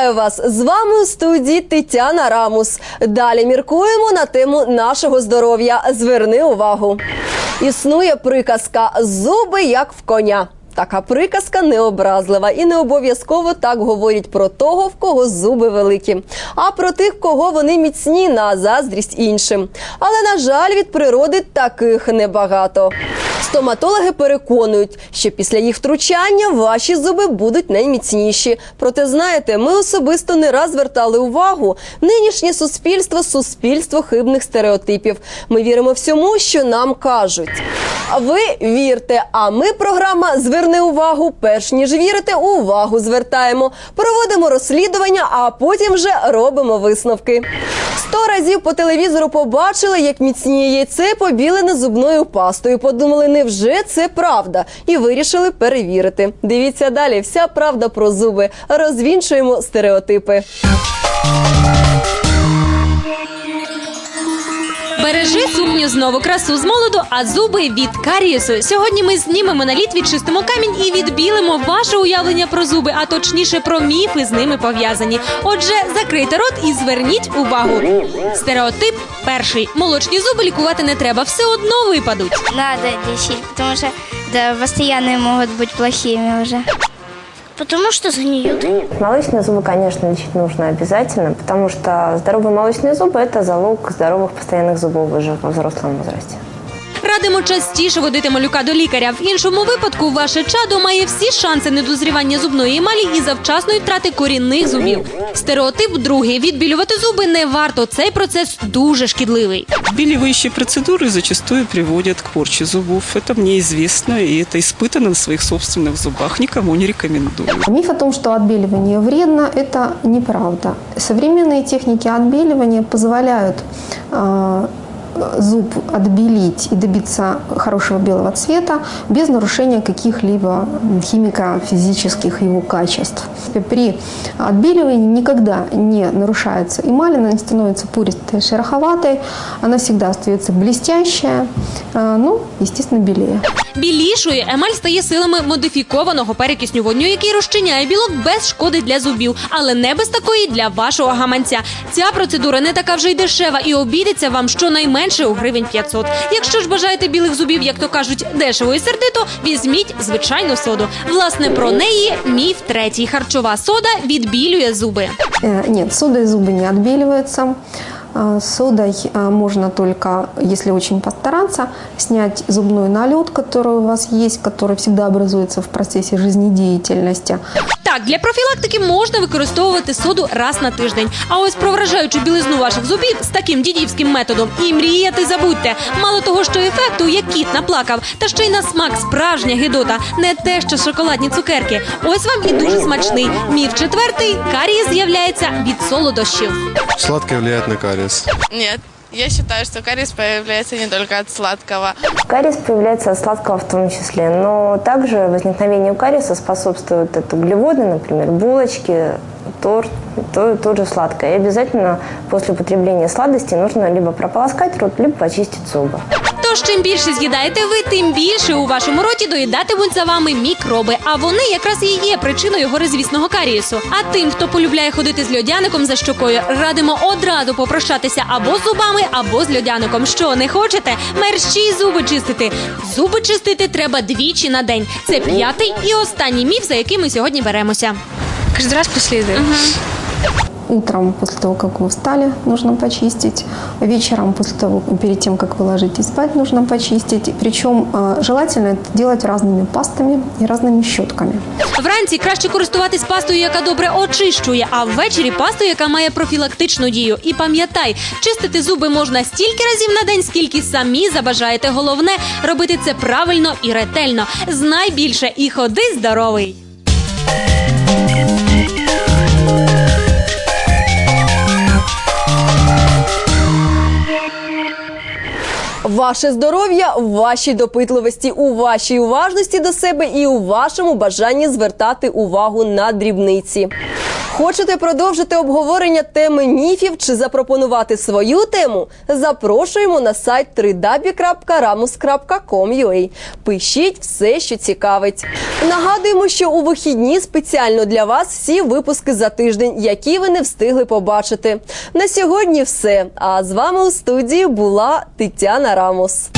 Вітаю вас! З вами у студії Тетяна Рамус. Далі міркуємо на тему нашого здоров'я. Зверни увагу. Існує приказка зуби як в коня. Така приказка необразлива і не обов'язково так говорять про того, в кого зуби великі, а про тих, кого вони міцні на заздрість іншим. Але на жаль, від природи таких небагато. Стоматологи переконують, що після їх втручання ваші зуби будуть найміцніші. Проте, знаєте, ми особисто не раз звертали увагу. Нинішнє суспільство суспільство хибних стереотипів. Ми віримо всьому, що нам кажуть. Ви вірте, а ми програма Зверни увагу. Перш ніж вірите, увагу звертаємо. Проводимо розслідування, а потім вже робимо висновки. Сто разів по телевізору побачили, як міцніє яйце побілене зубною пастою. Подумали, невже це правда? І вирішили перевірити. Дивіться далі. Вся правда про зуби. Розвінчуємо стереотипи. Бережи сукню знову красу з молоду, а зуби від карієсу. Сьогодні ми знімемо наліт, відчистимо камінь і відбілимо ваше уявлення про зуби, а точніше про міфи з ними пов'язані. Отже, закрийте рот і зверніть увагу. Стереотип перший: молочні зуби лікувати не треба, все одно випадуть. Надо лечить, потому что да, постоянные могут быть плохими уже. Потому что сгниют. Молочные зубы, конечно, лечить нужно обязательно, потому что здоровые молочные зубы – это залог здоровых постоянных зубов уже во взрослом возрасте. Радимо частіше водити малюка до лікаря. В іншому випадку ваше чадо має всі шанси недозрівання зубної емалі і завчасної втрати корінних зубів. Стереотип другий: відбілювати зуби не варто. Цей процес дуже шкідливий. Отбеливающие процедуры зачастую приводят к порче зубов. Это мне известно, и это испытано на своих собственных зубах. Никому не рекомендую. Миф о том, что отбеливание вредно, это неправда. Современные техники отбеливания позволяют э, зуб отбелить и добиться хорошего белого цвета без нарушения каких-либо химико-физических его качеств. При отбеливании никогда не нарушается эмаль, она не становится пуристой, шероховатой, она всегда остается блестящая, ну, естественно, белее. Білішою емаль стає силами модифікованого перекисню водню, який розчиняє білок без шкоди для зубів, але не без такої для вашого гаманця. Ця процедура не така вже й дешева і обійдеться вам щонайменше у гривень 500. Якщо ж бажаєте білих зубів, як то кажуть, дешево і сердито, візьміть звичайну соду. Власне про неї міф третій. Харчова сода відбілює зуби. Э, Нет, содой зубы не отбеливаются. А, Содой а, можно только, если очень постараться, снять зубной налет, который у вас есть, который всегда образуется в процессе жизнедеятельности. Так, для профілактики можна використовувати соду раз на тиждень. А ось про вражаючу білизну ваших зубів з таким дідівським методом і мріяти забудьте. Мало того, що ефекту як кіт наплакав, та ще й на смак справжня гидота, не те, що шоколадні цукерки. Ось вам і дуже смачний. Міф четвертий карієс з'являється від солодощів. Сладкое влияет на кариес. Нет, я считаю, что кариес появляется не только от сладкого. Кариес появляется от сладкого в том числе, но также возникновению кариеса способствуют это углеводы, например, булочки, торт, то, тот сладкое. И обязательно после употребления сладостей нужно либо прополоскать рот, либо почистить зубы. Тож чим більше з'їдаєте ви, тим більше у вашому роті доїдатимуть за вами мікроби. А вони якраз і є причиною горизвісного карієсу. А тим, хто полюбляє ходити з льодяником за щокою, радимо одразу попрощатися або з зубами, або з льодяником. Що не хочете? Мерщій зуби чистити. Зуби чистити треба двічі на день. Це п'ятий і останній міф, за який ми сьогодні беремося. Каждый раз после еды. Утром после того, как вы встали, нужно почистить. Вечером после того, перед тем, как вы ложитесь спать, нужно почистить. Причем э, желательно это делать разными пастами и разными щетками. Вранці краще користуватись пастою, яка добре очищує, а ввечері пастою, яка має профілактичну дію. І пам'ятай, чистити зуби можна стільки разів на день, скільки самі забажаєте. Головне робити це правильно і ретельно. Знай більше і ходи здоровий. Ваше здоров'я в вашій допитливості, у вашій уважності до себе і у вашому бажанні звертати увагу на дрібниці. Хочете продовжити обговорення теми міфів чи запропонувати свою тему? Запрошуємо на сайт www.ramus.com.ua. Пишіть все, що цікавить. Нагадуємо, що у вихідні спеціально для вас всі випуски за тиждень, які ви не встигли побачити. На сьогодні все. А з вами у студії була Тетяна Рамус.